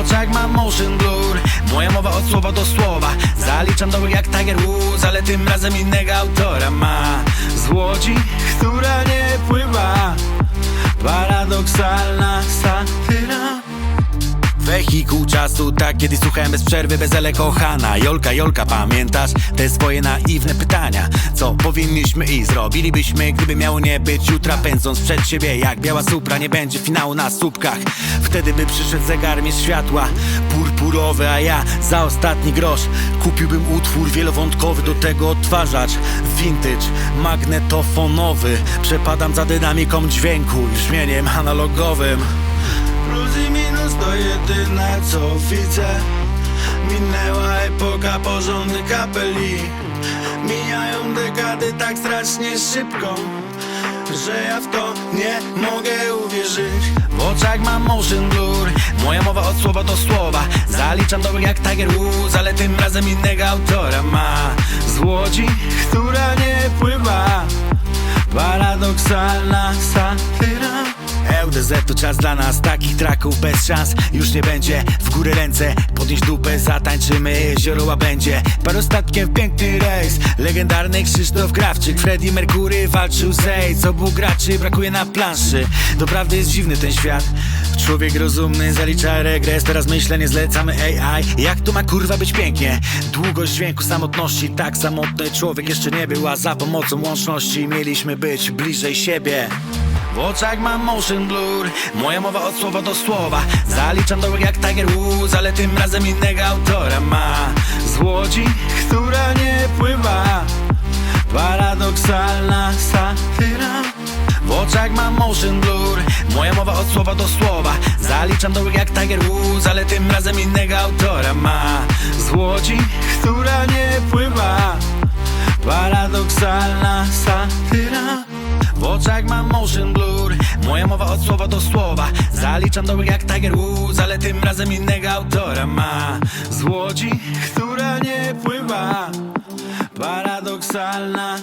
oczach mam motion blur. Moja mowa od słowa do słowa. Zaliczam dołek jak Tiger Woods Ale tym razem innego autora ma. Z łodzi, która nie pływa. Paradoksalna satyra. Wehikuł czasu, tak kiedy słuchałem bez przerwy, bez ele kochana. Jolka, Jolka, pamiętasz te swoje naiwne pytania? Co powinniśmy i zrobilibyśmy, gdyby miało nie być jutra Pędząc przed siebie jak biała supra, nie będzie finału na słupkach. Wtedy by przyszedł zegar mieć światła purpurowy, a ja za ostatni grosz. Kupiłbym utwór wielowątkowy, do tego odtwarzacz. Vintage, magnetofonowy Przepadam za dynamiką dźwięku i brzmieniem analogowym. Plus i minus to jedyne co widzę. Minęła epoka porządnych kapeli Dekady tak strasznie szybko że ja w to nie mogę uwierzyć. W oczach mam motion blur Moja mowa od słowa do słowa. Zaliczam dołek jak Tiger Woods Ale tym razem innego autora ma. Z łodzi, która nie pływa. Paradoksalna satyra LDZ to czas dla nas, takich traków bez szans. Już nie będzie, w górę ręce Podnieś dupę, zatańczymy, jezioro będzie. Parostatkiem w piękny rejs Legendarny Krzysztof Krawczyk. Freddie Mercury walczył z AIDS Obu graczy brakuje na planszy. Doprawdy jest dziwny ten świat. Człowiek rozumny zalicza regres Teraz myślę, nie zlecamy AI Jak to ma kurwa być pięknie? Długość dźwięku samotności Tak samotny człowiek jeszcze nie był A za pomocą łączności mieliśmy być bliżej siebie w oczach mam motion blur. Moja mowa od słowa do słowa. Zaliczam dołek jak Tiger Woods Ale tym razem innego autora ma. Z łodzi, która nie pływa. Paradoksalna satyra. W oczach mam motion blur. Moja mowa od słowa do słowa. Zaliczam dołek jak Tiger Woods Ale tym razem innego autora ma. Z łodzi, która nie pływa. Paradoksalna satyra Zaliczam dołek jak Tiger Woods Ale tym razem innego autora ma. Z łodzi, która nie pływa. Paradoksalna